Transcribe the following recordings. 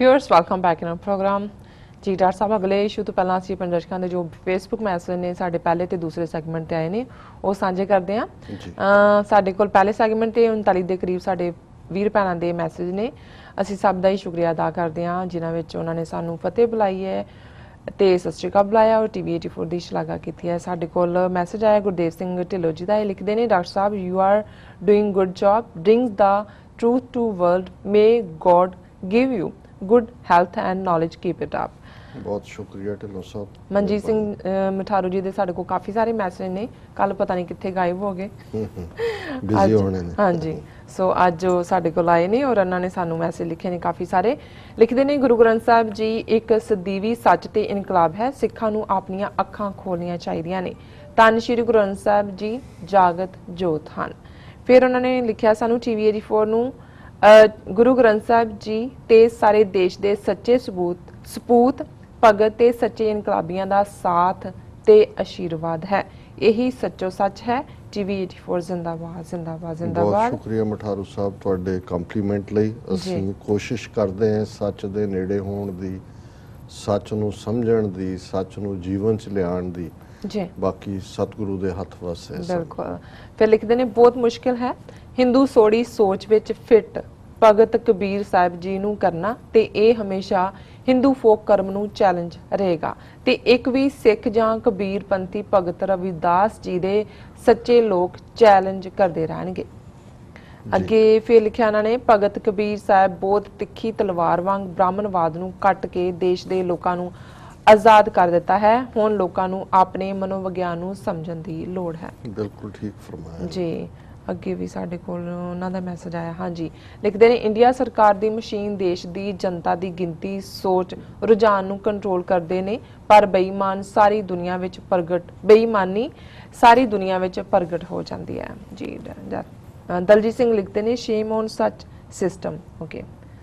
Viewers welcome back in our programme ਜੀ doctor ਸਾਹਿਬ ਅਗਲੇ issue ਤੋਂ ਪਹਿਲਾਂ ਅਸੀਂ ਆਪਣੇ ਦਰਸ਼ਕਾਂ ਦੇ ਜੋ ਫੇਸਬੁੱਕ ਮੈਸੇਜ ਨੇ ਸਾਡੇ ਪਹਿਲੇ ਤੇ ਦੂਸਰੇ ਸੈਗਮੈਂਟ ਤੇ ਆਏ ਨੇ ਉਹ ਸਾਂਝੇ ਕਰਦੇ। ਅਹ ਸਾਡੇ ਕੋਲ ਪਹਿਲੇ ਸੈਗਮੈਂਟ ਤੇ 39 ਦੇ ਕਰੀਬ ਸਾਡੇ ਵੀਰ ਭੈਣਾਂ ਦੇ ਮੈਸੇਜ ਨੇ। ਅਸੀਂ ਸਭ ਦਾ ਹੀ ਸ਼ੁਕਰੀਆ ਅਦਾ ਕਰਦੇ ਹਾਂ ਜਿਨ੍ਹਾਂ ਵਿੱਚ ਉਹਨਾਂ ਨੇ ਸਾਨੂੰ ਫਤਿਹ ਬੁਲਾਈ ਹੈ ਤੇ ਸਤਿ ਸ਼੍ਰੀ ਅਕਾਲ ਬੁਲਾਇਆ ਔਰ ਟੀਵੀ 84 ਦੀ ਸ਼ਲਾਘਾ ਕੀਤੀ ਹੈ। ਸਾਡੇ ਕੋਲ ਮੈਸੇਜ ਆਇਆ ਗੁਰਦੇਵ ਸਿੰਘ ਢਿੱਲੋਂ ਜੀ ਦਾ ਇਹ ਲਿਖਦੇ ਨੇ doctor Sahib you are doing good job brings the truth to world may god give you good health and knowledge keep it up ਬਹੁਤ ਸ਼ੁਕਰੀਆ ਢਿੱਲੋਂ ਸਾਹਿਬ। ਮਨਜੀਤ ਸਿੰਘ ਮਠਾਰੂ ਜੀ ਦੇ ਸਾਡੇ ਕੋਲ ਕਾਫੀ ਸਾਰੇ ਮੈਸੇਜ ਨੇ। ਕੱਲ ਪਤਾ ਨਹੀਂ ਕਿੱਥੇ ਗਾਇਬ ਹੋ ਗਏ। ਬਿਜ਼ੀ ਹੋਣੇ ਨੇ। ਹਾਂਜੀ। ਸੋ ਅੱਜ ਉਹ ਸਾਡੇ ਕੋਲ ਆਏ ਨੇ ਔਰ ਉਹਨਾਂ ਨੇ ਸਾਨੂੰ ਮੈਸੇਜ ਲਿਖੇ ਨੇ ਕਾਫੀ ਸਾਰੇ। ਲਿਖਦੇ ਨੇ ਗੁਰੂ ਗ੍ਰੰਥ ਸਾਹਿਬ ਜੀ ਇੱਕ ਸਦੀਵੀ ਸੱਚ ਤੇ ਇਨਕਲਾਬ ਹੈ। ਸਿੱਖਾਂ ਨੂੰ ਆਪਣੀਆਂ ਅੱਖਾਂ ਖੋਲਣੀਆਂ ਚਾਹੀਦੀਆਂ ਨੇ। ਤਨ ਸ਼੍ਰੀ ਗੁਰੂ ਗ੍ਰੰਥ ਸਾਹਿਬ ਜੀ ਜਾਗਤ ਜੋਤ ਹਨ। ਫਿਰ ਉਹਨਾਂ ਨੇ ਲਿਖਿਆ ਸਾਨੂੰ ਟੀਵੀ 84 ਨੂੰ ਗੁਰੂ ਗ੍ਰੰਥ ਸਾਹਿਬ ਜੀ ਤੇ ਸਾਰੇ ਦੇਸ਼ ਦੇ ਸੱਚੇ ਸਬੂਤ ਸਪੂਤ ਭਗਤ ਤੇ ਸੱਚੇ ਇਨਕਲਾਬੀਆਂ ਦਾ ਸਾਥ ਤੇ ਆਸ਼ੀਰਵਾਦ ਹੈ। ਇਹੀ ਸੱਚੋ ਸੱਚ ਹੈ। ਟੀਵੀ 84 ਜ਼ਿੰਦਾਬਾਦ ਜ਼ਿੰਦਾਬਾਦ ਬਹੁਤ ਜ਼ਿੰਦਾਬਾਦ। ਸ਼ੁਕਰੀਆ ਮਠਾਰੂ ਸਾਹਿਬ ਤੁਹਾਡੇ ਕੰਪਲੀਮੈਂਟ ਲਈ। ਅਸੀਂ ਕੋਸ਼ਿਸ਼ ਕਰਦੇ ਹਾਂ ਸੱਚ ਦੇ ਨੇੜੇ ਹੋਣ ਦੀ ਸੱਚ ਨੂੰ ਸਮਝਣ ਦੀ ਸੱਚ ਨੂੰ ਜੀਵਨ ਚ ਲਿਆਉਣ ਦੀ। ਜੀ। ਬਾਕੀ ਸਤਿਗੁਰੂ ਦੇ ਹੱਥ ਵਸ ਹੈ ਸਭ। ਬਿਲਕੁਲ। ਫਿਰ ਲਿਖਦੇ ਨੇ ਬਹੁਤ ਮੁਸ਼ਕਿਲ ਹੈ। ਹਿੰਦੂ ਸੋੜੀ ਸੋਚ ਵਿੱਚ ਫਿੱਟ ਭਗਤ ਕਬੀਰ ਸਾਹਿਬ ਜੀ ਨੂੰ ਕਰਨਾ ਤੇ ਇਹ ਹਮੇਸ਼ਾ ਹਿੰਦੂ ਫੋਕ ਕਰਮ ਨੂੰ ਚੈਲੰਜ ਰਹੇਗਾ। ਤੇ ਇੱਕ ਵੀ ਸਿੱਖ ਜਾਂ ਕਬੀਰ ਪੰਥੀ ਭਗਤ ਰਵਿਦਾਸ ਜੀ ਦੇ ਸੱਚੇ ਲੋਕ ਚੈਲੰਜ ਕਰਦੇ ਰਹਿਣਗੇ। ਅੱਗੇ ਫਿਰ ਲਿਖਿਆ ਇਹਨਾਂ ਨੇ ਭਗਤ ਕਬੀਰ ਸਾਹਿਬ ਬਹੁਤ ਤਿੱਖੀ ਤਲਵਾਰ ਵਾਂਗ ਬ੍ਰਾਹਮਣਵਾਦ ਨੂੰ ਕੱਟ ਕੇ ਦੇਸ਼ ਦੇ ਲੋਕਾਂ ਨੂੰ ਆਜ਼ਾਦ ਕਰ ਦਿੱਤਾ ਹੈ। ਹੁਣ ਲੋਕਾਂ ਨੂੰ ਆਪਣੇ ਮਨੋਵਿਗਿਆਨ ਨੂੰ ਸਮਝਣ ਦੀ ਲੋੜ ਹੈ। ਬਿਲਕੁਲ ਠੀਕ ਫਰਮਾਇਆ। ਜੀ। ਅੱਗੇ ਵੀ ਸਾਡੇ ਕੋਲ ਉਹਨਾਂ ਦਾ ਮੈਸੇਜ ਆਇਆ। ਹਾਂਜੀ। ਲਿਖਦੇ ਨੇ ਇੰਡੀਆ ਸਰਕਾਰ ਦੀ ਮਸ਼ੀਨ ਦੇਸ਼ ਦੀ ਜਨਤਾ ਦੀ ਗਿਣਤੀ ਸੋਚ ਰੁਝਾਨ ਨੂੰ ਕੰਟਰੋਲ ਕਰਦੇ ਨੇ ਪਰ ਬੇਈਮਾਨ ਸਾਰੀ ਦੁਨੀਆ ਵਿੱਚ ਪ੍ਰਗਟ ਬੇਈਮਾਨੀ ਸਾਰੀ ਦੁਨੀਆ ਵਿੱਚ ਪ੍ਰਗਟ ਹੋ ਜਾਂਦੀ ਹੈ। ਜੀ ਦਲਜੀਤ ਸਿੰਘ ਲਿਖਦੇ ਨੇ shame on such system okay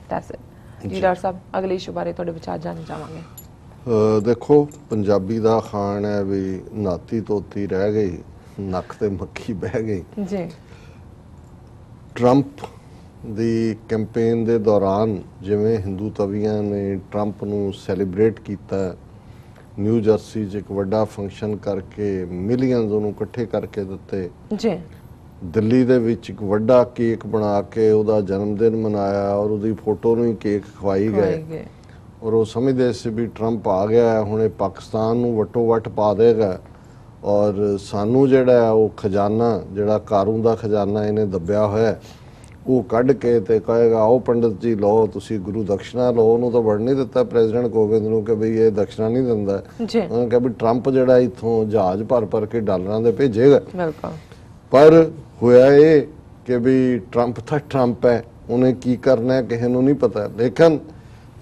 that's it ਜੀ ਡਾਕਟਰ ਸਾਹਿਬ ਅਗਲੇ ਇਸ਼ੂ ਬਾਰੇ ਤੁਹਾਡੇ ਵਿਚਾਰ ਜਾਣਨਾ ਚਾਹਾਂਗੇ। ਦੇਖੋ ਪੰਜਾਬੀ ਦਾ ਖਾਣ ਹੈ ਵੀ ਨਾਤੀ ਤੋਤੀ ਰਹਿ ਗਈ ਨੱਕ ਤੇ ਮੱਖੀ ਬਹਿ ਗਈ। ਜੀ। ਟਰੰਪ ਦੀ ਕੈਂਪੇਨ ਦੇ ਦੌਰਾਨ ਜਿਵੇਂ ਹਿੰਦੂ ਤਵੀਆਂ ਨੇ ਟਰੰਪ ਨੂੰ ਸੈਲੀਬ੍ਰੇਟ ਕੀਤਾ ਨਿਊ ਜਰਸੀ 'ਚ ਇੱਕ ਵੱਡਾ ਫੰਕਸ਼ਨ ਕਰਕੇ ਮਿਲੀਅਨਸ ਉਹਨੂੰ ਇਕੱਠੇ ਕਰਕੇ ਦਿੱਤੇ। ਜੀ। ਦਿੱਲੀ ਦੇ ਵਿੱਚ ਇੱਕ ਵੱਡਾ ਕੇਕ ਬਣਾ ਕੇ ਉਹਦਾ ਜਨਮ ਦਿਨ ਮਨਾਇਆ ਔਰ ਉਹਦੀ ਫੋਟੋ ਨੂੰ ਹੀ ਕੇਕ ਖਵਾਈ ਗਏ। ਔਰ ਉਹ ਸਮਝਦੇ ਸੀ ਵੀ ਟਰੰਪ ਆ ਗਿਆ ਹੈ, ਹੁਣ ਇਹ ਪਾਕਿਸਤਾਨ ਨੂੰ ਵਟੋ ਵਟ ਪਾ ਦੇਗਾ। ਔਰ ਸਾਨੂੰ ਜਿਹੜਾ ਹੈ ਉਹ ਖਜ਼ਾਨਾ ਜਿਹੜਾ ਕਾਰੂ ਦਾ ਖਜ਼ਾਨਾ ਇਹਨੇ ਦੱਬਿਆ ਹੋਇਆ ਉਹ ਕੱਢ ਕੇ ਤੇ ਕਹੇਗਾ ਆਓ ਪੰਡਤ ਜੀ ਲਓ ਤੁਸੀਂ ਗੁਰੂ ਦਕਸ਼ਨਾ ਲਓ। ਉਹਨੂੰ ਤਾਂ ਵੜ ਨਹੀਂ ਦਿੱਤਾ ਪ੍ਰੈਜ਼ੀਡੈਂਟ ਕੋਵਿੰਦ ਨੂੰ ਕਿ ਬਈ ਇਹ ਦਕਸ਼ਨਾ ਨਹੀਂ ਦਿੰਦਾ। ਉਹਨੇ ਕਿਹਾ ਵੀ ਟਰੰਪ ਜਿਹੜਾ ਇੱਥੋਂ ਜਹਾਜ਼ ਭਰ ਭਰ ਕੇ ਡਾਲਰਾਂ ਦੇ ਭੇਜੇਗਾ। ਬਿਲਕੁਲ। ਪਰ ਹੋਇਆ ਇਹ ਕਿ ਵੀ ਟਰੰਪ ਤਾਂ ਟਰੰਪ ਹੈ ਉਹਨੇ ਕੀ ਕਰਨਾ ਹੈ ਕਿਸੇ ਨੂੰ ਨਹੀਂ ਪਤਾ। ਲੇਕਿਨ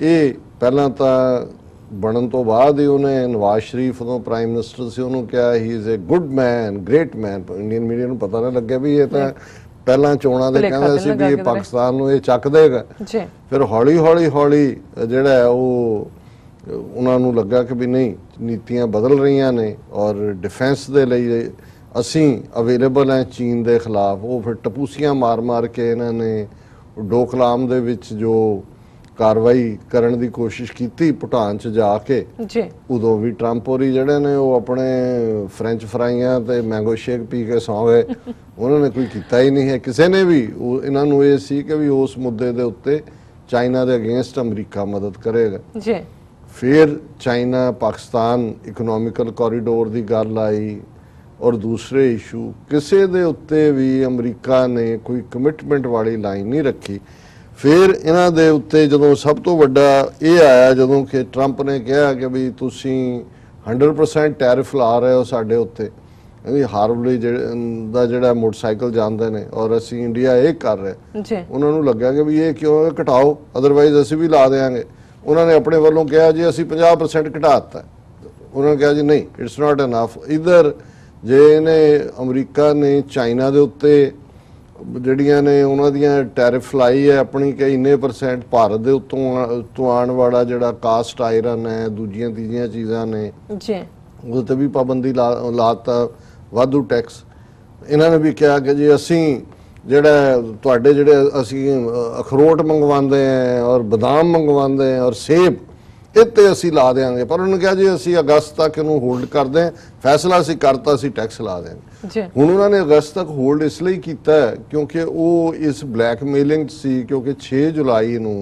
ਇਹ ਪਹਿਲਾਂ ਤਾਂ ਬਣਨ ਤੋਂ ਬਾਅਦ ਹੀ ਉਹਨੇ ਨਵਾਜ਼ ਸ਼ਰੀਫ ਤੋਂ ਪ੍ਰਾਈਮ ਮਿਨਿਸਟਰ ਸੀ ਉਹਨੂੰ ਕਿਹਾ he is a good man great man Indian media ਨੂੰ ਪਤਾ ਨਾ ਲੱਗਿਆ ਵੀ ਇਹ ਤਾਂ ਪਹਿਲਾਂ ਚੋਣਾਂ ਦੇ ਕਹਿੰਦੇ ਸੀ ਵੀ ਇਹ। ਪਾਕਿਸਤਾਨ ਨੂੰ ਇਹ ਚੱਕ ਦੇਗਾ ਜੀ। ਫਿਰ ਹੌਲੀ ਹੌਲੀ ਹੌਲੀ ਜਿਹੜਾ ਉਹ ਉਹਨਾਂ ਨੂੰ ਲੱਗਾ ਕਿ ਵੀ ਨਹੀਂ ਨੀਤੀਆਂ ਬਦਲ ਰਹੀਆਂ ਨੇ ਔਰ ਡਿਫੈਂਸ ਦੇ ਲਈ ਅਸੀਂ ਅਵੇਲੇਬਲ ਹੈ ਚੀਨ ਦੇ ਖਿਲਾਫ। ਉਹ ਫਿਰ ਟਪੂਸੀਆਂ ਮਾਰ-ਮਾਰ ਕੇ ਇਹਨਾਂ ਨੇ ਡੋਕਲਾਮ ਦੇ ਵਿੱਚ ਜੋ ਕਾਰਵਾਈ ਕਰਨ ਦੀ ਕੋਸ਼ਿਸ਼ ਕੀਤੀ ਭੂਟਾਨ 'ਚ ਜਾ ਕੇ। ਜੀ। ਉਦੋਂ ਵੀ ਟਰੰਪ ਹੋਰੀ ਜਿਹੜੇ ਨੇ ਉਹ ਆਪਣੇ ਫ੍ਰੈਂਚ ਫਰਾਈਆਂ ਤੇ ਮੈਂਗੋ ਸ਼ੇਕ ਪੀ ਕੇ ਸੌਂ ਗਏ। ਉਹਨਾਂ ਨੇ ਕੋਈ ਕੀਤਾ ਹੀ ਨਹੀਂ ਹੈ। ਕਿਸੇ ਨੇ ਵੀ ਉਹ ਇਹਨਾਂ ਨੂੰ ਇਹ ਸੀ ਕਿ ਵੀ ਉਸ ਮੁੱਦੇ ਦੇ ਉੱਤੇ ਚਾਈਨਾ ਦੇ ਅਗੇਂਸਟ ਅਮਰੀਕਾ ਮਦਦ ਕਰੇਗਾ। ਜੀ। ਫਿਰ ਚਾਈਨਾ ਪਾਕਿਸਤਾਨ ਇਕਨੋਮਿਕਲ ਕੋਰੀਡੋਰ ਦੀ ਗੱਲ ਆਈ ਔਰ ਦੂਸਰੇ ਇਸ਼ੂ ਕਿਸੇ ਦੇ ਉੱਤੇ ਵੀ ਅਮਰੀਕਾ ਨੇ ਕੋਈ ਕਮਿਟਮੈਂਟ ਵਾਲੀ ਲਾਈਨ ਨਹੀਂ ਰੱਖੀ। ਫਿਰ ਇਹਨਾਂ ਦੇ ਉੱਤੇ ਜਦੋਂ ਸਭ ਤੋਂ ਵੱਡਾ ਇਹ ਆਇਆ ਜਦੋਂ ਕਿ ਟਰੰਪ ਨੇ ਕਿਹਾ ਕਿ ਵੀ ਤੁਸੀਂ 100% ਟੈਰਿਫ ਲਾ ਰਹੇ ਹੋ ਸਾਡੇ ਉੱਤੇ ਇਹ ਹਾਰਵਲੀ ਦਾ ਜਿਹੜਾ ਮੋਟਰਸਾਈਕਲ ਜਾਂਦੇ ਨੇ ਔਰ ਅਸੀਂ ਇੰਡੀਆ ਇਹ ਕਰ ਰਹੇ ਜੀ। ਉਹਨਾਂ ਨੂੰ ਲੱਗਾ ਕਿ ਵੀ ਇਹ ਕਿਉਂ ਘਟਾਓ ਅਦਰਵਾਈਜ਼ ਅਸੀਂ ਵੀ ਲਾ ਦੇਾਂਗੇ ਉਹਨਾਂ ਨੇ ਆਪਣੇ ਵੱਲੋਂ ਕਿਹਾ ਜੀ ਅਸੀਂ 50% ਘਟਾ ਦਿੱਤਾ। ਉਹਨਾਂ ਨੇ ਕਿਹਾ ਜੀ ਨਹੀਂ ਇਟਸ ਨਾਟ ਐਨਫ ਇਧਰ ਜੇ ਇਹਨੇ ਅਮਰੀਕਾ ਨੇ ਚਾਈਨਾ ਦੇ ਉੱਤੇ ਜਿਹੜੀਆਂ ਨੇ ਉਹਨਾਂ ਦੀਆਂ ਟੈਰਿਫ ਲਾਈ ਹੈ ਆਪਣੀ ਕਿ ਇੰਨੇ ਪਰਸੈਂਟ ਭਾਰਤ ਦੇ ਉੱਤੋਂ ਉੱਤੋਂ ਆਉਣ ਵਾਲਾ ਜਿਹੜਾ ਕਾਸਟ ਆਇਰਨ ਹੈ ਦੂਜੀਆਂ ਤੀਜੀਆਂ ਚੀਜ਼ਾਂ ਨੇ ਜੀ। ਉਹਦੇ ਤੇ ਵੀ ਪਾਬੰਦੀ ਲਾਤਾ ਵਾਧੂ ਟੈਕਸ ਇਹਨਾਂ ਨੇ ਵੀ ਕਿਹਾ ਕਿ ਜੀ ਅਸੀਂ ਜਿਹੜਾ ਤੁਹਾਡੇ ਜਿਹੜੇ ਅਸੀਂ ਅਖਰੋਟ ਮੰਗਵਾਉਂਦੇ ਆਂ ਔਰ ਬਦਾਮ ਮੰਗਵਾਉਂਦੇ ਆਂ ਔਰ ਸੇਬ ਇਹ ਤੇ ਅਸੀਂ ਲਾ ਦੇਾਂਗੇ ਪਰ ਉਹਨੇ ਕਿਹਾ ਜੀ ਅਸੀਂ ਅਗਸਤ ਤੱਕ ਇਹਨੂੰ ਹੋਲਡ ਕਰਦੇ ਆਂ ਫੈਸਲਾ ਅਸੀਂ ਕਰਤਾ ਅਸੀਂ ਟੈਕਸ ਲਾ ਦੇਾਂਗੇ ਜੀ। ਹੁਣ ਉਹਨਾਂ ਨੇ ਅਗਸਤ ਤੱਕ ਹੋਲਡ ਇਸ ਲਈ ਕੀਤਾ ਹੈ ਕਿਉਂਕਿ ਉਹ ਇਸ ਬਲੈਕਮੇਲਿੰਗ ਸੀ ਕਿਉਂਕਿ 6 ਜੁਲਾਈ ਨੂੰ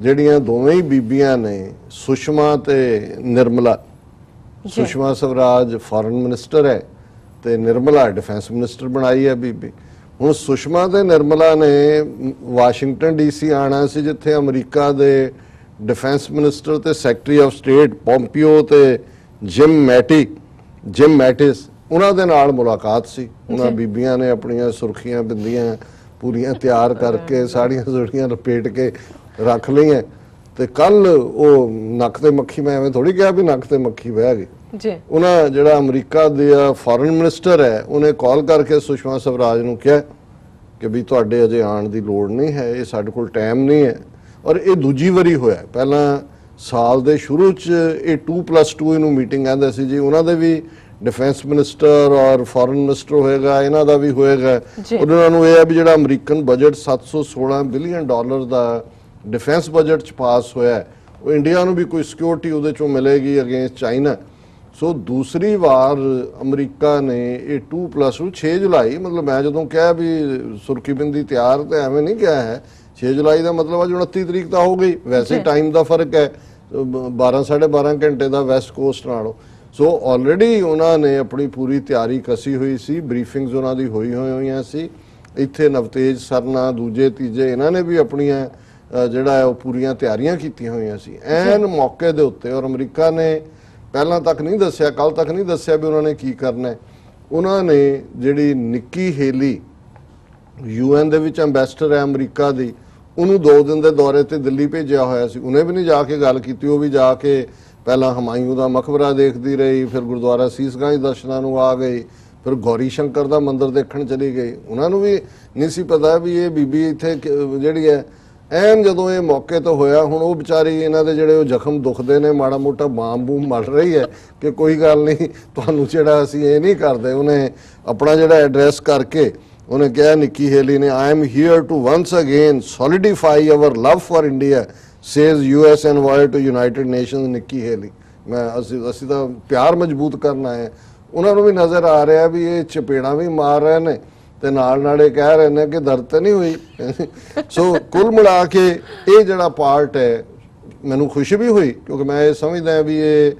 ਜਿਹੜੀਆਂ ਦੋਵੇਂ ਹੀ ਬੀਬੀਆਂ ਨੇ ਸੁਸ਼ਮਾ ਤੇ ਨਿਰਮਲਾ ਸੁਸ਼ਮਾ ਸਵਰਾਜ ਫੋਰਨ ਮਿਨਿਸਟਰ ਹੈ ਤੇ ਨਿਰਮਲਾ ਡਿਫੈਂਸ ਮਿਨਿਸਟਰ ਬਣਾਈ ਹੈ ਬੀਬੀ। ਹੁਣ ਸੁਸ਼ਮਾ ਤੇ ਨਿਰਮਲਾ ਨੇ ਵਾਸ਼ਿੰਗਟਨ ਡੀਸੀ ਆਣਾ ਸੀ ਜਿੱਥੇ ਅਮਰੀਕਾ ਦੇ ਡਿਫੈਂਸ ਮਿਨਿਸਟਰ ਤੇ ਸੈਕਟਰੀ ਆਫ ਸਟੇਟ ਪੋਂਪੀਓ ਤੇ ਜਿਮ ਮੈਟੀ ਜਿਮ ਮੈਟਿਸ ਉਹਨਾਂ ਦੇ ਨਾਲ ਮੁਲਾਕਾਤ ਸੀ। ਉਹਨਾਂ ਬੀਬੀਆਂ ਨੇ ਆਪਣੀਆਂ ਸੁਰਖੀਆਂ ਬਿੰਦੀਆਂ ਪੂਰੀਆਂ ਤਿਆਰ ਕਰਕੇ ਸਾੜੀਆਂ ਸੁਰਖੀਆਂ ਲਪੇਟ ਕੇ ਰੱਖ ਲਈਆਂ। ਤੇ ਕੱਲ ਉਹ ਨੱਕ ਤੇ ਮੱਖੀ ਮੈਂ ਐਵੇਂ ਥੋੜੀ ਕਿਹਾ ਵੀ ਨੱਕ ਤੇ ਮੱਖੀ ਬਹਿ ਗਈ। ਜੀ। ਉਹਨਾਂ ਜਿਹੜਾ ਅਮਰੀਕਾ ਦੇ ਫੋਰਨ ਮਿਨਿਸਟਰ ਹੈ ਉਹਨੇ ਕਾਲ ਕਰਕੇ ਸੁਸ਼ਮਾ ਸਵਰਾਜ ਨੂੰ ਕਿਹਾ ਕਿ ਵੀ ਤੁਹਾਡੇ ਅਜੇ ਆਉਣ ਦੀ ਲੋੜ ਨਹੀਂ ਹੈ ਇਹ ਸਾਡੇ ਕੋਲ ਟਾਈਮ ਨਹੀਂ ਹੈ। ਔਰ ਇਹ ਦੂਜੀ ਵਾਰੀ ਹੋਇਆ ਪਹਿਲਾਂ ਸਾਲ ਦੇ ਸ਼ੁਰੂ ਚ ਇਹ 2+2 ਇਹਨੂੰ ਮੀਟਿੰਗ ਆਂਦੇ ਸੀ ਜੀ। ਉਹਨਾਂ ਦੇ ਵੀ ਡਿਫੈਂਸ ਮਿਨਿਸਟਰ ਔਰ ਫੋਰਨ ਮਿਨਿਸਟਰ ਹੋਏਗਾ ਇਹਨਾਂ ਦਾ ਵੀ ਹੋਏਗਾ। ਉਹਨਾਂ ਨੂੰ ਇਹ ਹੈ ਵੀ ਜਿਹੜਾ ਅਮਰੀਕਨ ਬਜਟ 716 ਬਿਲੀਅਨ ਡਾਲਰ ਦਾ ਡਿਫੈਂਸ ਬਜਟ ਚ ਪਾਸ ਹੋਇਆ ਉਹ ਇੰਡੀਆ ਨੂੰ ਵੀ ਕੋਈ ਸਿਕਿਉਰਿਟੀ ਉਹਦੇ ਚੋਂ ਮਿਲੇਗੀ ਅਗੇਂਸਟ ਚਾਈਨਾ ਸੋ ਦੂਸਰੀ ਵਾਰ ਅਮਰੀਕਾ ਨੇ ਇਹ 2+2 6 ਜੁਲਾਈ ਮਤਲਬ ਮੈਂ ਜਦੋਂ ਕਿਹਾ ਵੀ ਸੁਰਖੀ ਬਿੰਦੀ ਤਿਆਰ ਤੇ ਐਵੇਂ ਨਹੀਂ ਕਿਹਾ ਹੈ 6 ਜੁਲਾਈ ਦਾ ਮਤਲਬ ਅੱਜ 29 ਤਰੀਕ ਤਾਂ ਹੋ ਗਈ। ਵੈਸੇ। ਟਾਈਮ ਦਾ ਫ਼ਰਕ ਹੈ। 12 12.5 ਘੰਟੇ ਦਾ ਵੈਸਟ ਕੋਸਟ ਨਾਲੋਂ। ਸੋ ਆਲਰੇਡੀ ਉਹਨਾਂ ਨੇ ਆਪਣੀ ਪੂਰੀ ਤਿਆਰੀ ਕਸੀ ਹੋਈ ਸੀ। ਬਰੀਫਿੰਗਸ ਉਹਨਾਂ ਦੀ ਹੋਈ ਹੋਈ ਹੋਈਆਂ ਸੀ। ਇੱਥੇ ਨਵਤੇਜ ਸਰਨਾ ਦੂਜੇ ਤੀਜੇ ਇਹਨਾਂ ਨੇ ਵੀ ਆਪਣੀਆਂ ਜਿਹੜਾ ਹੈ ਉਹ ਪੂਰੀਆਂ ਤਿਆਰੀਆਂ ਕੀਤੀਆਂ ਹੋਈਆਂ ਸੀ। ਐਨ ਮੌਕੇ ਦੇ ਉੱਤੇ ਔਰ ਅਮਰੀਕਾ ਨੇ ਪਹਿਲਾਂ ਤੱਕ ਨਹੀਂ ਦੱਸਿਆ ਕੱਲ ਤੱਕ ਨਹੀਂ ਦੱਸਿਆ ਵੀ ਉਹਨਾਂ ਨੇ ਕੀ ਕਰਨਾ ਹੈ। ਉਹਨਾਂ ਨੇ ਜਿਹੜੀ ਨਿੱਕੀ ਹੇਲੀ ਯੂਐਨ ਦੇ ਵਿੱਚ ਐਮਬੈਸਡਰ ਹੈ ਅਮਰੀਕਾ ਦੀ ਉਹਨੂੰ ਦੋ ਦਿਨ ਦੇ ਦੌਰੇ ਤੇ ਦਿੱਲੀ ਭੇਜਿਆ ਹੋਇਆ ਸੀ। ਉਹਨੇ ਵੀ ਨਹੀਂ ਜਾ ਕੇ ਗੱਲ ਕੀਤੀ, ਉਹ ਵੀ ਜਾ ਕੇ ਪਹਿਲਾਂ ਹਮਾਯੂ ਦਾ ਮਕਬਰਾ ਦੇਖਦੀ ਰਹੀ, ਫਿਰ ਗੁਰਦੁਆਰਾ ਸੀਸਗੰਜ ਦਰਸ਼ਨਾਂ ਨੂੰ ਆ ਗਈ, ਫਿਰ ਗੌਰੀ ਸ਼ੰਕਰ ਦਾ ਮੰਦਿਰ ਦੇਖਣ ਚਲੀ ਗਈ। ਉਹਨਾਂ ਨੂੰ ਵੀ ਨਹੀਂ ਸੀ ਪਤਾ ਵੀ ਇਹ ਬੀਬੀ ਇੱਥੇ ਜਿਹੜੀ ਹੈ, ਐਨ ਜਦੋਂ ਇਹ ਮੌਕੇ ਤੋਂ ਹੋਇਆ, ਹੁਣ ਉਹ ਵਿਚਾਰੀ ਇਹਨਾਂ ਦੇ ਜਿਹੜੇ ਉਹ ਜ਼ਖਮ ਦੁਖਦੇ ਨੇ, ਮਾੜਾ ਮੋਟਾ ਬਾਮ ਬੂਮ ਮਲ ਰਹੀ ਹੈ ਕਿ ਕੋਈ ਗੱਲ ਨਹੀਂ, ਤੁਹਾਨੂੰ ਜਿਹੜਾ ਅਸੀਂ ਇਹ ਨਹੀਂ ਕਰਦੇ, ਉਹਨੇ ਆਪਣਾ ਜਿਹੜਾ ਐਡਰੈਸ ਕਰਕੇ ਉਹਨੇ ਕਿਹਾ, ਨਿੱਕੀ ਹੇਲੀ ਨੇ I am here to once again solidify our love for India says US envoy to United Nations Nikki Haley, ਮੈਂ, ਅਸੀਂ ਅਸੀਂ ਤਾਂ ਪਿਆਰ ਮਜ਼ਬੂਤ ਕਰਨਾ ਹੈ। ਉਹਨਾਂ ਨੂੰ ਵੀ ਨਜ਼ਰ ਆ ਰਿਹਾ ਵੀ ਇਹ ਚਪੇੜਾਂ ਵੀ ਮਾਰ ਰਹੇ ਨੇ ਤੇ ਨਾਲ ਇਹ ਕਹਿ ਰਹੇ ਨੇ ਕਿ ਦਰਦ ਤਾਂ ਨਹੀਂ ਹੋਈ। ਸੋ ਕੁੱਲ ਮਿਲਾ ਕੇ ਇਹ ਜਿਹੜਾ ਪਾਰਟ ਹੈ, ਮੈਨੂੰ ਖੁਸ਼ੀ ਵੀ ਹੋਈ, ਕਿਉਂਕਿ ਮੈਂ ਇਹ ਸਮਝਦਾ ਵੀ ਇਹ,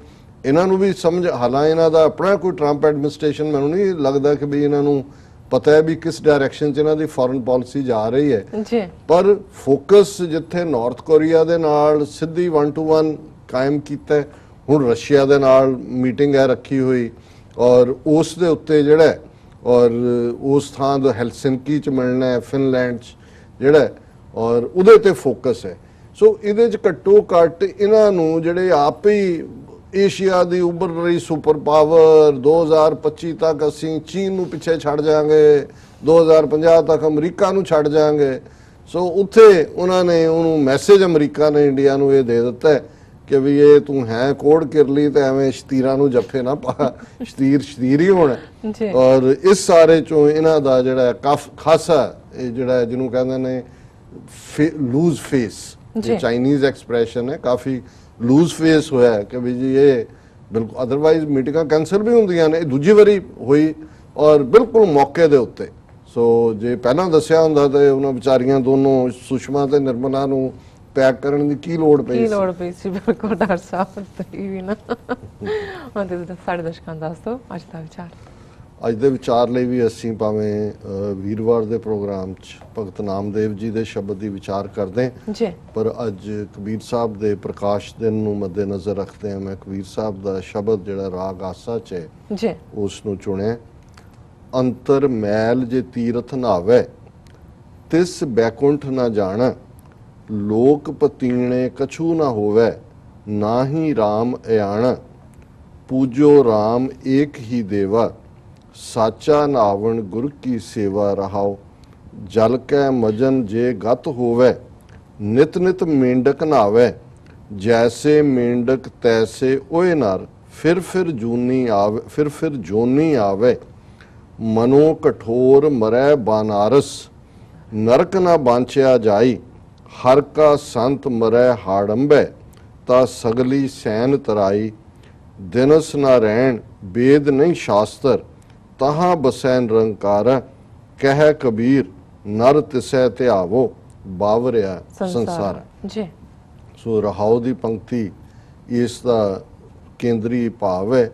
ਇਹਨਾਂ ਨੂੰ ਵੀ ਸਮਝ, ਹਾਲਾਂ ਇਹਨਾਂ ਦਾ ਆਪਣਾ ਕੋਈ ਟਰੰਪ ਐਡਮਿਨਿਸਟ੍ਰੇਸ਼ਨ ਮੈਨੂੰ ਨਹੀਂ ਲੱਗਦਾ ਕਿ ਵੀ ਇਹਨਾਂ ਨੂੰ ਪਤਾ ਹੈ ਵੀ ਕਿਸ ਡਾਇਰੈਕਸ਼ਨ 'ਚ ਇਹਨਾਂ ਦੀ ਫੋਰਨ ਪਾਲਿਸੀ ਜਾ ਰਹੀ ਹੈ। ਜੀ। ਪਰ ਫੋਕਸ ਜਿੱਥੇ ਨਾਰਥ ਕੋਰੀਆ ਦੇ ਨਾਲ ਸਿੱਧੀ 1 ਟੂ 1 ਕਾਇਮ ਕੀਤਾ ਹੁਣ ਰਸ਼ੀਆ ਦੇ ਨਾਲ ਮੀਟਿੰਗ ਹੈ ਰੱਖੀ ਹੋਈ ਔਰ ਉਸ ਦੇ ਉੱਤੇ ਜਿਹੜਾ ਔਰ ਉਸ ਥਾਂ ਦਾ ਹੈਲਸਿੰਕੀ ਚ ਮਿਲਣਾ ਹੈ ਫਿਨਲੈਂਡ ਚ ਜਿਹੜਾ ਔਰ ਉਹਦੇ ਤੇ ਫੋਕਸ ਹੈ। ਸੋ ਇਹਦੇ ਚ ਘੱਟੋ ਘੱਟ ਇਹਨਾਂ ਨੂੰ ਜਿਹੜੇ ਆਪ ਹੀ ਏਸ਼ੀਆ ਦੀ ਉੱਭਰ ਰਹੀ ਸੁਪਰ ਪਾਵਰ 2025 ਤੱਕ ਅਸੀਂ ਚੀਨ ਨੂੰ ਪਿੱਛੇ ਛੱਡ ਜਾਾਂਗੇ 2050 ਤੱਕ ਅਮਰੀਕਾ ਨੂੰ ਛੱਡ ਜਾਾਂਗੇ ਸੋ ਉੱਥੇ ਉਹਨਾਂ ਨੇ ਉਹਨੂੰ ਮੈਸੇਜ ਅਮਰੀਕਾ ਨੇ ਇੰਡੀਆ ਨੂੰ ਇਹ ਦੇ ਦਿੱਤਾ ਕਿ ਵੀ ਇਹ ਤੂੰ ਹੈ ਕੋੜ ਕਿਰਲੀ ਤੇ ਐਵੇਂ ਸ਼ਤੀਰਾਂ ਨੂੰ ਜੱਫੇ ਨਾ ਪਾ ਸ਼ਤੀਰ ਸ਼ਤੀਰ ਹੀ ਹੋਣਾ। ਔਰ ਇਸ ਸਾਰੇ ਚੋਂ ਇਹਨਾਂ ਦਾ ਜਿਹੜਾ ਖਾਸਾ ਇਹ ਜਿਹੜਾ ਜਿਹਨੂੰ ਕਹਿੰਦੇ ਨੇ ਲੂਜ਼ ਫੇਸ। ਚਾਈਨੀਜ਼ ਐਕਸਪ੍ਰੈਸ਼ਨ ਹੈ ਕਾਫੀ ਲੂਜ਼ ਫੇਸ ਹੋਇਆ ਕਿ ਵੀ ਜੀ ਇਹ ਬਿਲਕੁਲ ਅਦਰਵਾਈਜ਼ ਮੀਟਿੰਗਾਂ ਕੈਨਸਲ ਵੀ ਹੁੰਦੀਆਂ ਨੇ ਇਹ ਦੂਜੀ ਵਾਰੀ ਹੋਈ ਔਰ ਬਿਲਕੁਲ ਮੌਕੇ ਦੇ ਉੱਤੇ। ਸੋ ਜੇ ਪਹਿਲਾਂ ਦੱਸਿਆ ਹੁੰਦਾ ਤੇ ਉਹਨਾਂ ਵਿਚਾਰੀਆਂ ਦੋਨੋਂ ਸੁਸ਼ਮਾ ਤੇ ਨਿਰਮਲਾ ਨੂੰ ਪੈਕ ਕਰਨ ਦੀ ਕੀ ਲੋੜ ਪਈ ਕੀ ਸੀ? ਲੋੜ ਪਈ ਸੀ? ਬਿਲਕੁਲ ਡਾਕਟਰ ਸਾਹਿਬ ਤੁਸੀਂ ਵੀ ਨਾ। ਹਾਂ ਤੇ ਸਾਡੇ ਦਰਸ਼ਕਾਂ ਦੱਸ ਦਿਓ ਅੱਜ ਦਾ ਵਿਚਾਰ। ਅੱਜ ਦੇ ਵਿਚਾਰ ਲਈ ਵੀ ਅਸੀਂ ਭਾਵੇਂ ਵੀਰਵਾਰ ਦੇ ਪ੍ਰੋਗਰਾਮ 'ਚ ਭਗਤ ਨਾਮਦੇਵ ਜੀ ਦੇ ਸ਼ਬਦ ਦੀ ਵਿਚਾਰ ਕਰਦੇ ਹਾਂ। ਜੀ। ਪਰ ਅੱਜ ਕਬੀਰ ਸਾਹਿਬ ਦੇ ਪ੍ਰਕਾਸ਼ ਦਿਨ ਨੂੰ ਮੱਦੇਨਜ਼ਰ ਰੱਖਦੇ ਹਾਂ ਮੈਂ ਕਬੀਰ ਸਾਹਿਬ ਦਾ ਸ਼ਬਦ ਜਿਹੜਾ ਰਾਗ ਆਸਾ 'ਚ ਹੈ ਜੀ। ਉਸ ਨੂੰ ਚੁਣਿਆ। ਅੰਤਰ ਮੈਲ ਜੇ ਤੀਰਥ ਨਾਵੇ ਤਿਸ ਬੈਕੁੰਠ ਨਾ ਜਾਣ ਲੋਕ ਪਤੀਣੇ ਕਛੂ ਨਾ ਹੋਵੇ ਨਾਹੀ RAM ਅਯਾਣ ਪੂਜੋ RAM ਏਕ ਹੀ ਦੇਵਾ। ਸਾਚਾ ਨਾਵਣ ਗੁਰ ਕੀ ਸੇਵਾ ਰਹਾਓ ਜਲ ਕੈ ਮਜਨ ਜੇ ਗਤ ਹੋਵੇ, ਨਿਤ ਨਿਤ ਮੇਂਡਕ ਨਾਵੇ, ਜੈਸੇ ਮੇਂਡਕ ਤੈਸੇ ਓਏ ਨਰ, ਫਿਰ ਫਿਰ ਜੂਨੀ ਆਵੇ, ਫਿਰ ਫਿਰ ਜੋਨੀ ਆਵੇ, ਮਨੋ ਕਠੋਰ ਮਰੈ ਬਾਨਾਰਸ, ਨਰਕ ਨਾ ਬਾਂਚਿਆ ਜਾਈ, ਹਰ ਕਾ ਸੰਤ ਮਰੈ ਹਾੜੰਬੈ, ਤਾ ਸਗਲੀ ਸੈਨ ਤਰਾਈ, ਦਿਨਸ ਨਾ ਰਹਿਣ ਬੇਦ ਨਹੀਂ ਸ਼ਾਸਤਰ ਤਹਾਂ ਬਸੈ ਨਿਰੰਕਾਰ ਕਹਿ ਕਬੀਰ ਨਰ ਤਿਸੈ ਧਿਆਵੋ ਬਾਵਰਿਆ ਸੰਸਾਰ। ਜੀ। ਸੋ ਰਹਾਉ ਦੀ ਪੰਕਤੀ ਇਸ ਦਾ ਕੇਂਦਰੀ ਭਾਵ ਹੈ।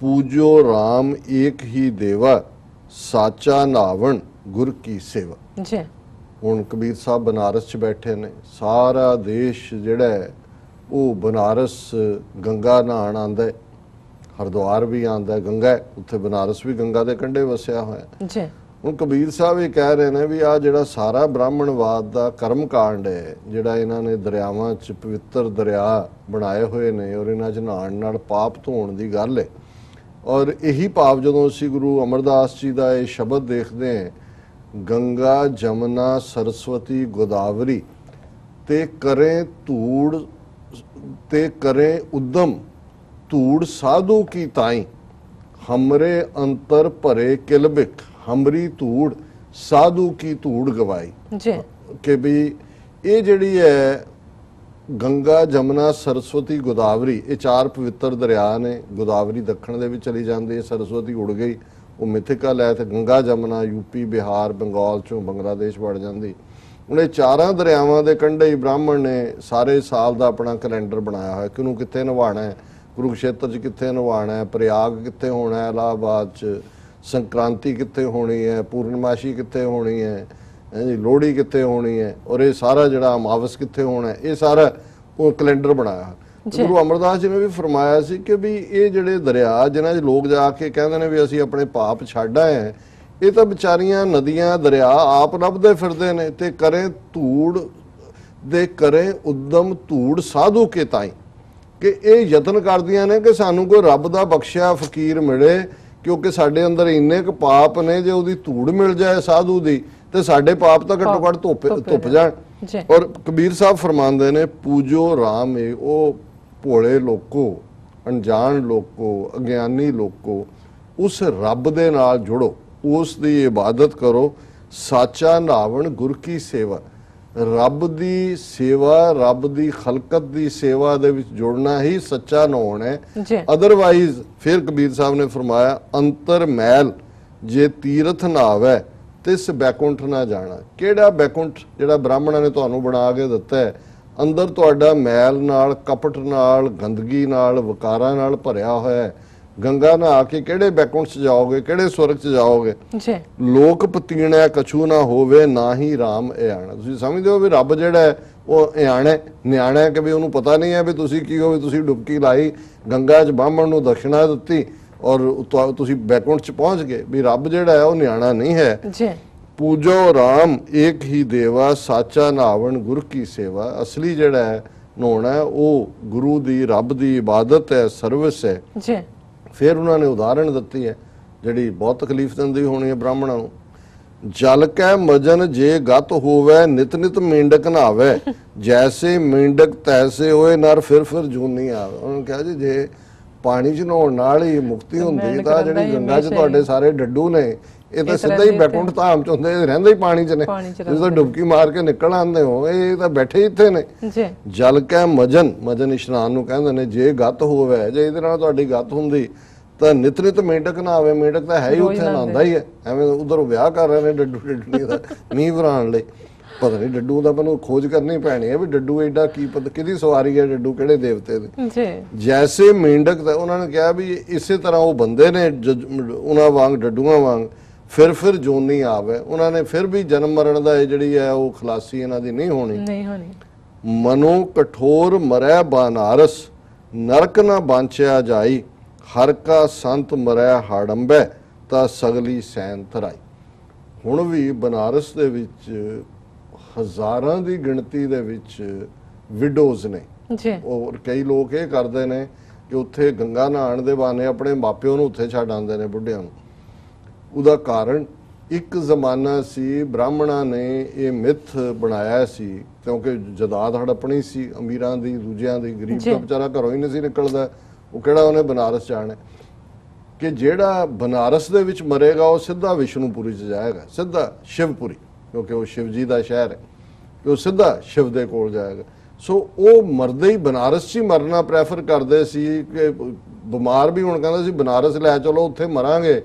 ਪੂਜੋ RAM ਏਕ ਹੀ ਦੇਵਾ ਸਾਚਾ ਨਾਵਣ ਗੁਰ ਕੀ ਸੇਵਾ। ਜੀ। ਹੁਣ ਕਬੀਰ ਸਾਹਿਬ ਬਨਾਰਸ 'ਚ ਬੈਠੇ ਨੇ। ਸਾਰਾ ਦੇਸ਼ ਜਿਹੜਾ ਉਹ ਬਨਾਰਸ ਗੰਗਾ ਨਹਾਣ ਆਂਦਾ ਹੈ। ਹਰਿਦੁਆਰ ਵੀ ਆਂਦਾ ਗੰਗਾ ਉੱਥੇ ਬਨਾਰਸ ਵੀ ਗੰਗਾ ਦੇ ਕੰਢੇ ਵਸਿਆ ਹੋਇਆ ਜੀ। ਹੁਣ ਕਬੀਰ ਸਾਹਿਬ ਇਹ ਕਹਿ ਰਹੇ ਨੇ ਵੀ ਆ ਜਿਹੜਾ ਸਾਰਾ ਬ੍ਰਾਹਮਣਵਾਦ ਦਾ ਕਰਮ ਕਾਂਡ ਹੈ ਜਿਹੜਾ ਇਹਨਾਂ ਨੇ ਦਰਿਆਵਾਂ 'ਚ ਪਵਿੱਤਰ ਦਰਿਆ ਬਣਾਏ ਹੋਏ ਨੇ ਔਰ ਇਹਨਾਂ 'ਚ ਨਹਾਣ ਨਾਲ ਪਾਪ ਧੋਣ ਦੀ ਗੱਲ ਹੈ। ਔਰ ਇਹੀ ਭਾਵ ਜਦੋਂ ਅਸੀਂ ਗੁਰੂ ਅਮਰਦਾਸ ਜੀ ਦਾ ਇਹ ਸ਼ਬਦ ਦੇਖਦੇ ਹਾਂ ਗੰਗਾ ਜਮਨਾ ਸਰਸਵਤੀ ਗੋਦਾਵਰੀ ਤੇ ਕਰੇ ਧੂੜ ਤੇ ਕਰੇ ਉਦਮ ਧੂੜ ਸਾਧੂ ਕੀ ਤਾਈ? ਹਮਰੇ ਅੰਤਰ ਭਰੇ ਕਿਲਬਿਕ ਹਮਰੀ ਧੂੜ ਸਾਧੂ ਕੀ ਧੂੜ ਗਵਾਈ। ਜੀ। ਕਿ ਵੀ ਇਹ ਜਿਹੜੀ ਹੈ ਗੰਗਾ ਜਮਨਾ ਸਰਸਵਤੀ ਗੋਦਾਵਰੀ ਇਹ ਚਾਰ ਪਵਿੱਤਰ ਦਰਿਆ ਨੇ। ਗੋਦਾਵਰੀ ਦੱਖਣ ਦੇ ਵਿੱਚ ਚਲੀ ਜਾਂਦੀ ਹੈ ਸਰਸਵਤੀ ਉੜ ਗਈ ਉਹ ਮਿਥਿਕਲ ਹੈ ਤੇ ਗੰਗਾ ਜਮਨਾ ਯੂਪੀ ਬਿਹਾਰ ਬੰਗਾਲ ਚੋਂ ਬੰਗਲਾਦੇਸ਼ ਵੜ ਜਾਂਦੀ। ਇਹ ਚਾਰਾਂ ਦਰਿਆਵਾਂ ਦੇ ਕੰਢੇ ਹੀ ਬ੍ਰਾਹਮਣ ਨੇ ਸਾਰੇ ਸਾਲ ਦਾ ਆਪਣਾ ਕੈਲੰਡਰ ਬਣਾਇਆ ਹੋਇਆ ਕਿਹਨੂੰ ਕਿੱਥੇ ਨਵਾਣਾ ਹੈ। ਕੁਰੂਕਸ਼ੇਤਰ 'ਚ ਕਿੱਥੇ ਨਵਾਣਾ ਹੈ ਪ੍ਰਯਾਗ ਕਿੱਥੇ ਹੋਣਾ ਹੈ ਇਲਾਹਾਬਾਦ 'ਚ ਸੰਕ੍ਰਾਂਤੀ ਕਿੱਥੇ ਹੋਣੀ ਹੈ ਪੂਰਨਮਾਸ਼ੀ ਕਿੱਥੇ ਹੋਣੀ ਹੈ ਜੀ ਲੋਹੜੀ ਕਿੱਥੇ ਹੋਣੀ ਹੈ ਔਰ ਇਹ ਸਾਰਾ ਜਿਹੜਾ ਅਮਾਵਸ ਕਿੱਥੇ ਹੋਣਾ ਹੈ ਇਹ ਸਾਰਾ ਉਹ ਕੈਲੰਡਰ ਬਣਾਇਆ। ਗੁਰੂ ਅਮਰਦਾਸ ਜੀ ਨੇ ਵੀ ਫਰਮਾਇਆ ਸੀ ਕਿ ਵੀ ਇਹ ਜਿਹੜੇ ਦਰਿਆ ਜਿਨ੍ਹਾਂ 'ਚ ਲੋਕ ਜਾ ਕੇ ਕਹਿੰਦੇ ਨੇ ਵੀ ਅਸੀਂ ਆਪਣੇ ਪਾਪ ਛੱਡ ਆਏ ਹਾਂ ਇਹ ਤਾਂ ਵਿਚਾਰੀਆਂ ਨਦੀਆਂ ਦਰਿਆ ਆਪ ਲੱਭਦੇ ਫਿਰਦੇ ਨੇ ਤੇ ਕਰੇ ਧੂੜ ਦੇ ਕਰੇ ਉਦਮ ਧੂੜ ਸਾਧੂ ਕੇ ਤਾਈ ਕਿ ਇਹ ਯਤਨ ਕਰਦੀਆਂ ਨੇ ਕਿ ਸਾਨੂੰ ਕੋਈ ਰੱਬ ਦਾ ਬਖਸ਼ਿਆ ਫਕੀਰ ਮਿਲੇ ਕਿਉਂਕਿ ਸਾਡੇ ਅੰਦਰ ਇੰਨੇ ਕੁ ਪਾਪ ਨੇ ਜੇ ਉਹਦੀ ਧੂੜ ਮਿਲ ਜਾਏ ਸਾਧੂ ਦੀ ਤੇ ਸਾਡੇ ਪਾਪ ਤਾਂ ਘੱਟੋ ਘੱਟ ਧੁੱਪ ਧੁੱਪ ਜਾਣ। ਔਰ ਕਬੀਰ ਸਾਹਿਬ ਫਰਮਾਉਂਦੇ ਨੇ ਪੂਜੋ RAM ਏ ਉਹ ਭੋਲੇ ਲੋਕੋ ਅਣਜਾਣ ਲੋਕੋ ਅਗਿਆਨੀ ਲੋਕੋ ਉਸ ਰੱਬ ਦੇ ਨਾਲ ਜੁੜੋ ਉਸ ਦੀ ਇਬਾਦਤ ਕਰੋ ਸਾਚਾ ਨਾਵਣ ਗੁਰ ਕੀ ਸੇਵਾ। ਰੱਬ ਦੀ ਸੇਵਾ ਰੱਬ ਦੀ ਖਲਕਤ ਦੀ ਸੇਵਾ ਦੇ ਵਿੱਚ ਜੁੜਨਾ ਹੀ ਸੱਚਾ ਨਹਾਉਣ ਹੈ। ਅਦਰਵਾਈਜ਼ ਫਿਰ ਕਬੀਰ ਸਾਹਿਬ ਨੇ ਫਰਮਾਇਆ ਅੰਤਰ ਮੈਲ ਜੇ ਤੀਰਥ ਨਾ ਆਵੇ ਤਿਸ ਬੈਕੁੰਠ ਨਾ ਜਾਣਾ। ਕਿਹੜਾ ਬੈਕੁੰਠ ਜਿਹੜਾ ਬ੍ਰਾਹਮਣਾਂ ਨੇ ਤੁਹਾਨੂੰ ਬਣਾ ਕੇ ਦਿੱਤਾ ਹੈ? ਅੰਦਰ ਤੁਹਾਡਾ ਮੈਲ ਨਾਲ ਕਪਟ ਨਾਲ ਗੰਦਗੀ ਨਾਲ ਵਿਕਾਰਾਂ ਨਾਲ ਭਰਿਆ ਹੋਇਆ ਹੈ। ਗੰਗਾ ਨਹਾ ਕੇ ਕਿਹੜੇ ਬੈਕੁੰਠ 'ਚ ਜਾਓਗੇ ਕਿਹੜੇ ਸਵਰਗ 'ਚ ਜਾਓਗੇ? ਜੀ। ਲੋਕ ਪਤੀਣਿਆ ਕਛੂ ਨਾ ਹੋਵੇ ਨਾ ਹੀ RAM ਇਆਣਾ। ਤੁਸੀਂ ਸਮਝਦੇ ਹੋ ਵੀ ਰੱਬ ਜਿਹੜਾ ਉਹ ਇਆਣਾ ਨਿਆਣਾ ਕਿ ਵੀ ਉਹਨੂੰ ਪਤਾ ਨਹੀਂ ਹੈ ਵੀ ਤੁਸੀਂ ਕੀ ਹੋ ਵੀ ਤੁਸੀਂ ਡੁਬਕੀ ਲਾਈ ਗੰਗਾ 'ਚ ਬਾਹਮਣ ਨੂੰ ਦਕਸ਼ਨਾ ਦਿੱਤੀ ਔਰ ਤੁਸੀਂ ਬੈਕੁੰਠ 'ਚ ਪਹੁੰਚ ਗਏ ਵੀ ਰੱਬ ਜਿਹੜਾ ਹੈ ਉਹ ਨਿਆਣਾ ਨਹੀਂ ਹੈ। ਜੀ। ਪੂਜੋ RAM ਏਕ ਹੀ ਦੇਵਾ ਸਾਚਾ ਨਾਵਣ ਗੁਰ ਕੀ ਸੇਵਾ। ਅਸਲੀ ਜਿਹੜਾ ਹੈ ਹੈ, ਉਹ ਗੁਰੂ ਦੀ ਰੱਬ ਦੀ ਇਬਾਦਤ ਹੈ ਸਰਵਿਸ ਹੈ। ਜੀ। ਫਿਰ ਉਹਨਾਂ ਨੇ ਉਦਾਹਰਣ ਦਿੱਤੀ ਹੈ ਜਿਹੜੀ ਬਹੁਤ ਤਕਲੀਫ ਦਿੰਦੀ ਹੋਣੀ ਹੈ ਬ੍ਰਾਹਮਣਾਂ ਨੂੰ। ਜਲ ਕੈ ਮਜਨ ਜੇ ਗਤ ਹੋਵੇ ਨਿਤ ਨਿਤ ਮੇਂਡਕ ਨਾਵੇ ਜੈਸੇ ਮੇਂਡਕ ਤੈਸੇ ਹੋਏ ਨਰ ਫਿਰ ਫਿਰ ਜੂਨੀ ਆਵੇ ਉਹਨਾਂ ਨੇ ਕਿਹਾ ਜੀ ਜੇ ਪਾਣੀ ਚ ਨਹਾਉਣ ਨਾਲ ਹੀ ਮੁਕਤੀ ਹੁੰਦੀ ਤਾਂ ਜਿਹੜੀ ਗੰਗਾ ਚ ਤੁਹਾਡੇ। ਸਾਰੇ ਡੱਡੂ ਨੇ ਇਹ ਤਾਂ ਸਿੱਧਾ ਹੀ ਬੈਕੁੰਠ ਧਾਮ ਚ ਹੁੰਦੇ ਰਹਿੰਦੇ ਹੀ ਪਾਣੀ ਚ ਨੇ। ਤਾਂ ਡੁਬਕੀ ਮਾਰ ਕੇ ਨਿਕਲ ਆਉਂਦੇ ਹੋ ਇਹ ਤਾਂ ਬੈਠੇ ਇੱਥੇ ਨੇ। ਜੀ। ਜਲ ਕੈ ਮਜਨ ਮਜਨ ਇਸ਼ਨਾਨ ਨੂੰ ਕਹਿੰਦੇ ਨੇ ਜੇ ਗੱਤ ਹੋਵੇ ਜੇ ਇਹਦੇ ਨਾਲ ਤੁਹਾਡੀ ਗੱਤ ਹੁੰਦੀ ਤਾਂ ਨਿਤ ਨਿਤ ਮੇਂਢਕ ਨਾ ਆਵੇ ਮੇਂਢਕ ਤਾਂ ਹੈ ਹੀ ਉੱਥੇ ਨਾਂਦਾ ਹੀ ਹੈ। ਐਵੇਂ ਉਧਰ ਵਿਆਹ ਕਰ ਰਹੇ ਨੇ ਡੱਡੂ ਡੱਡਣੀ ਦਾ ਮੀਂਹ ਵਰਾਣ ਲਈ। ਪਤਾ ਨਹੀਂ ਡੱਡੂ ਦਾ ਮੈਨੂੰ ਖੋਜ ਕਰਨੀ ਪੈਣੀ ਹੈ ਵੀ ਡੱਡੂ ਐਡਾ ਕੀ ਪਤਾ ਕਿਹਦੀ ਸਵਾਰੀ ਹੈ ਡੱਡੂ ਕਿਹੜੇ ਦੇਵਤੇ ਦੀ? ਜੀ। ਜੈਸੇ ਮੇਂਢਕ ਦਾ ਉਹਨਾਂ ਨੇ ਕਿਹਾ ਵੀ ਇਸੇ ਤਰ੍ਹਾਂ ਉਹ ਬੰਦੇ ਨੇ ਉਹਨਾਂ ਵਾਂਗ ਡੱਡੂਆਂ ਵਾਂਗ ਫਿਰ ਫਿਰ ਜੋਨੀ ਆਵੇ। ਉਹਨਾਂ ਨੇ ਫਿਰ ਵੀ ਜਨਮ ਮਰਨ ਦਾ ਇਹ ਜਿਹੜੀ ਹੈ ਉਹ ਖਲਾਸੀ ਇਹਨਾਂ ਦੀ ਨਹੀਂ ਹੋਣੀ। ਨਹੀਂ ਹੋਣੀ। ਮਨੋ ਕਠੋਰ ਮਰੈ ਬਾਨਾਰਸ ਨਰਕ ਨਾ ਬਾਂਚਿਆ ਜਾਈ ਹਰ ਕਾ ਸੰਤ ਮਰੈ ਹਾੜੰਬੈ ਤਾਂ ਸਗਲੀ ਸੈਨ ਧਰਾਈ। ਹੁਣ ਵੀ ਬਨਾਰਸ ਦੇ ਵਿੱਚ ਹਜ਼ਾਰਾਂ ਦੀ ਗਿਣਤੀ ਦੇ ਵਿੱਚ ਵਿਡੋਜ਼ ਨੇ। ਜੀ। ਔਰ ਕਈ ਲੋਕ ਇਹ ਕਰਦੇ ਨੇ ਕਿ ਉੱਥੇ ਗੰਗਾ ਨਹਾਣ ਦੇ ਬਹਾਨੇ ਆਪਣੇ ਮਾਪਿਓ ਨੂੰ ਉੱਥੇ ਛੱਡ ਆਉਂਦੇ ਨੇ ਬੁੱਢਿਆਂ ਨੂੰ। ਉਹਦਾ ਕਾਰਨ ਇੱਕ ਜ਼ਮਾਨਾ ਸੀ ਬ੍ਰਾਹਮਣਾਂ ਨੇ ਇਹ ਮਿੱਥ ਬਣਾਇਆ ਸੀ ਕਿਉਂਕਿ ਜਦਾਦ ਹੜਪਣੀ ਸੀ ਅਮੀਰਾਂ ਦੀ ਦੂਜਿਆਂ ਦੀ ਗਰੀਬ। ਦਾ ਵਿਚਾਰਾ ਘਰੋਂ ਹੀ ਨਹੀਂ ਸੀ ਨਿਕਲਦਾ ਉਹ ਕਿਹੜਾ ਉਹਨੇ ਬਨਾਰਸ ਜਾਣਾ? ਕਿ ਜਿਹੜਾ ਬਨਾਰਸ ਦੇ ਵਿੱਚ ਮਰੇਗਾ ਉਹ ਸਿੱਧਾ ਵਿਸ਼ਨੂਪੁਰੀ ਚ ਜਾਏਗਾ ਸਿੱਧਾ ਸ਼ਿਵਪੁਰੀ ਕਿਉਂਕਿ ਉਹ ਸ਼ਿਵ ਜੀ ਦਾ ਸ਼ਹਿਰ ਹੈ ਉਹ ਸਿੱਧਾ ਸ਼ਿਵ ਦੇ ਕੋਲ ਜਾਏਗਾ ਸੋ ਉਹ ਮਰਦੇ ਹੀ ਬਨਾਰਸ 'ਚ ਹੀ ਮਰਨਾ ਪ੍ਰੈਫਰ ਕਰਦੇ ਸੀ ਕਿ ਬਿਮਾਰ ਵੀ ਹੁਣ ਕਹਿੰਦਾ ਸੀ ਬਨਾਰਸ ਲੈ ਚਲੋ ਉੱਥੇ ਮਰਾਂਗੇ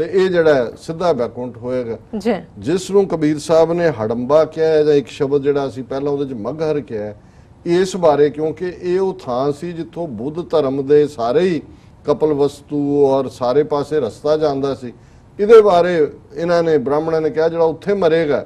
ਤੇ ਇਹ ਜਿਹੜਾ ਸਿੱਧਾ ਬੈਕੁੰਠ ਹੋਏਗਾ। ਜੀ। ਜਿਸ ਨੂੰ ਕਬੀਰ ਸਾਹਿਬ ਨੇ ਹੜੰਬਾ ਕਿਹਾ ਹੈ ਜਾਂ ਇੱਕ ਸ਼ਬਦ ਜਿਹੜਾ ਸੀ ਪਹਿਲਾਂ ਉਹਦੇ ਚ ਮਗਹਰ ਕਿਹਾ ਹੈ, ਇਸ ਬਾਰੇ ਕਿਉਂਕਿ ਇਹ ਉਹ ਥਾਂ ਸੀ ਜਿੱਥੋਂ ਬੁੱਧ ਧਰਮ ਦੇ ਸਾਰੇ ਹੀ ਕਪਲ ਵਸਤੂ ਔਰ ਸਾਰੇ ਪਾਸੇ ਰਸਤਾ ਜਾਂਦਾ ਸੀ। ਇਹਦੇ ਬਾਰੇ ਇਹਨਾਂ ਨੇ ਬ੍ਰਾਹਮਣਾਂ ਨੇ ਕਿਹਾ ਜਿਹੜਾ ਉੱਥੇ ਮਰੇਗਾ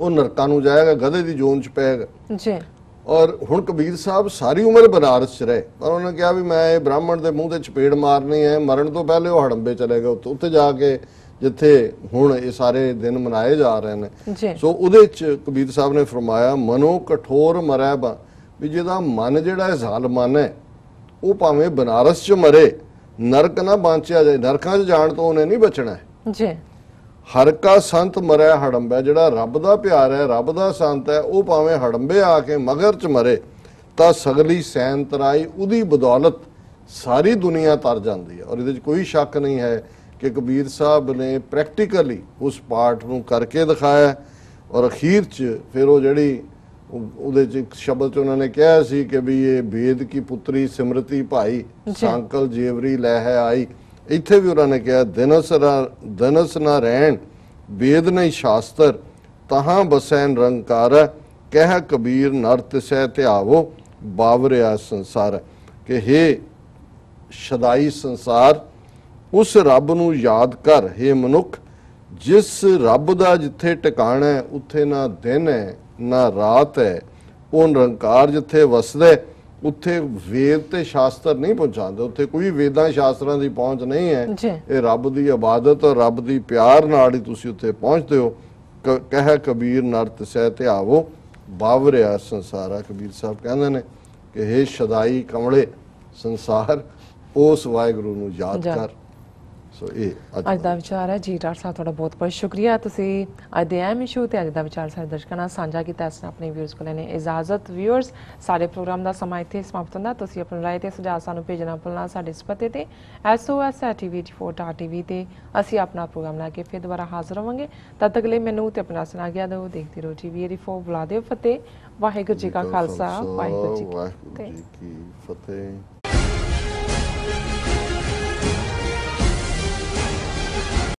ਉਹ ਨਰਕਾਂ ਨੂੰ ਜਾਏਗਾ ਗਧੇ ਦੀ ਜੋਨ ਚ ਪਏਗਾ। ਜੀ। ਔਰ ਹੁਣ ਕਬੀਰ ਸਾਹਿਬ ਸਾਰੀ ਉਮਰ ਬਨਾਰਸ ਚ ਰਹੇ। ਪਰ ਉਹਨਾਂ ਨੇ ਕਿਹਾ ਵੀ ਮੈਂ ਇਹ ਬ੍ਰਾਹਮਣ ਦੇ ਮੂੰਹ ਤੇ ਚਪੇੜ ਮਾਰਨੀ ਹੈ ਮਰਨ ਤੋਂ ਪਹਿਲੇ ਉਹ ਹੜੰਬੇ ਚਲੇ ਗਏ ਉੱਥੇ ਜਾ ਕੇ ਜਿੱਥੇ ਹੁਣ ਇਹ ਸਾਰੇ ਦਿਨ ਮਨਾਏ ਜਾ ਰਹੇ ਨੇ। ਸੋ ਉਹਦੇ ਚ ਕਬੀਰ ਸਾਹਿਬ ਨੇ ਫਰਮਾਇਆ ਮਨੋ ਕਠੋਰ ਮਰੈ ਬਾ ਵੀ ਜਿਹਦਾ ਮਨ ਜਿਹੜਾ ਹੈ ਜ਼ਾਲਮਨ ਹੈ ਉਹ ਭਾਵੇਂ ਬਨਾਰਸ ਚ ਮਰੇ ਨਰਕ ਨਾ ਬਾਂਚਿਆ ਜਾਏ ਨਰਕਾਂ 'ਚ ਜਾਣ ਤੋਂ ਉਹਨੇ ਨਹੀਂ ਬਚਣਾ। ਹੈ ਜੀ। ਹਰ ਕਾ ਸੰਤ ਮਰੈ ਹੜੰਬੈ ਜਿਹੜਾ ਰੱਬ ਦਾ ਪਿਆਰ ਹੈ ਰੱਬ ਦਾ ਸੰਤ ਹੈ ਉਹ ਭਾਵੇਂ ਹੜੰਬੇ ਆ ਕੇ ਮਗਰ ਚ ਮਰੇ ਤਾਂ ਸਗਲੀ ਸੈਨ ਤਰਾਈ ਉਹਦੀ ਬਦੌਲਤ ਸਾਰੀ ਦੁਨੀਆ ਤਰ ਜਾਂਦੀ ਹੈ। ਔਰ ਇਹਦੇ 'ਚ ਕੋਈ ਸ਼ੱਕ ਨਹੀਂ ਹੈ ਕਿ ਕਬੀਰ ਸਾਹਿਬ ਨੇ ਪ੍ਰੈਕਟੀਕਲੀ ਉਸ ਪਾਠ ਨੂੰ ਕਰਕੇ ਦਿਖਾਇਆ ਔਰ ਅਖੀਰ 'ਚ ਫਿਰ ਉਹ ਜਿਹੜੀ ਉਹ- ਉਹਦੇ 'ਚ ਇੱਕ ਸ਼ਬਦ 'ਚ ਉਹਨਾਂ ਨੇ ਕਿਹਾ ਸੀ ਕਿ ਵੀ ਇਹ ਵੇਦ ਕੀ ਪੁੱਤਰੀ ਸਿਮਰਤੀ ਭਾਈ ਸੰਕਲ ਜੇਵਰੀ ਲੈ ਹੈ ਆਈ। ਇੱਥੇ ਵੀ ਉਹਨਾਂ ਨੇ ਕਿਹਾ ਦਿਨਸ ਰਾ- ਦਿਨਸ ਨਾ ਰਹਿਣ ਵੇਦ ਨਹੀਂ ਸ਼ਾਸਤਰ ਤਹਾਂ ਬਸੈ ਨਿਰੰਕਾਰ ਕਹਿ ਕਬੀਰ ਨਰਤ ਸਹਿ ਧਿਆਵੋ ਬਾਵਰਿਆ ਸੰਸਾਰ। ਕਿ हे ਸ਼ਦਾਈ ਸੰਸਾਰ ਉਸ ਰੱਬ ਨੂੰ ਯਾਦ ਕਰ हे ਮਨੁੱਖ ਜਿਸ ਰੱਬ ਦਾ ਜਿੱਥੇ ਟਿਕਾਣਾ ਹੈ ਉੱਥੇ ਨਾ ਦਿਨ ਹੈ ਨਾ ਰਾਤ ਹੈ ਉਹ ਨਿਰੰਕਾਰ ਜਿੱਥੇ ਵਸਦਾ ਹੈ, ਉੱਥੇ ਵੇਦ ਤੇ ਸ਼ਾਸਤਰ ਨਹੀਂ ਪਹੁੰਚਾਉਂਦੇ। ਉੱਥੇ ਕੋਈ ਵੇਦਾਂ ਸ਼ਾਸਤਰਾਂ ਦੀ ਪਹੁੰਚ ਨਹੀਂ ਹੈ। ਇਹ ਰੱਬ ਦੀ ਇਬਾਦਤ ਔਰ ਰੱਬ ਦੀ ਪਿਆਰ ਨਾਲ ਹੀ ਤੁਸੀਂ ਉੱਥੇ ਪਹੁੰਚਦੇ ਹੋ। ਕਹਿ ਕਬੀਰ ਨਰ ਤਸੈ ਧਿਆਵੋ ਬਾਵਰਿਆ ਸੰਸਾਰਾ। ਕਬੀਰ ਸਾਹਿਬ ਕਹਿੰਦੇ ਨੇ ਕਿ हे ਸ਼ਦਾਈ ਕਮਲੇ ਸੰਸਾਰ ਉਸ ਵਾਹਿਗੁਰੂ ਨੂੰ ਯਾਦ। ਕਰ। ਸੋ ਇਹ ਅੱਜ ਦਾ ਵਿਚਾਰ ਹੈ। ਜੀ ਡਾਕਟਰ ਸਾਹਿਬ ਤੁਹਾਡਾ ਬਹੁਤ ਬਹੁਤ ਸ਼ੁਕਰੀਆ। ਤੁਸੀਂ ਅੱਜ ਦੇ ਐਮ ਇਸ਼ੂ ਤੇ ਅੱਜ ਦਾ ਵਿਚਾਰ ਸਾਡੇ ਦਰਸ਼ਕਾਂ ਨਾਲ ਸਾਂਝਾ ਕੀਤਾ। ਇਸ ਆਪਣੇ ਵਿਊਅਰਸ ਕੋਲ ਨੇ ਇਜਾਜ਼ਤ। ਵਿਊਅਰਸ ਸਾਡੇ ਪ੍ਰੋਗਰਾਮ ਦਾ ਸਮਾਂ ਇੱਥੇ ਸਮਾਪਤ ਹੁੰਦਾ। ਤੁਸੀਂ ਆਪਣੀ ਰਾਏ ਤੇ ਸੁਝਾਅ ਸਾਨੂੰ ਭੇਜਣਾ ਭੁੱਲਣਾ ਸਾਡੇ ਇਸ ਪਤੇ ਤੇ sos@tv84.tv ਤੇ ਅਸੀਂ ਆਪਣਾ ਪ੍ਰੋਗਰਾਮ ਲੈ ਕੇ ਫਿਰ ਦੁਬਾਰਾ ਹਾਜ਼ਰ ਹੋਵਾਂਗੇ। ਤਦ ਤੱਕ ਲਈ ਮੈਨੂੰ ਤੇ ਆਪਣਾ ਸੁਣਾ ਗਿਆ ਦਿਓ। ਦੇਖਦੇ ਰਹੋ ਜੀ ਵੀਰੀ ਫੋ ਬੁਲਾ ਦਿਓ ਫਤਿਹ। ਵਾਹਿਗੁਰੂ ਜੀ ਕਾ ਖਾਲਸਾ। ਵਾਹਿਗੁਰੂ ਜੀ ਕੀ ਵਾਹਿਗੁਰੂ ਜੀ ਕੀ ਫਤਿਹ।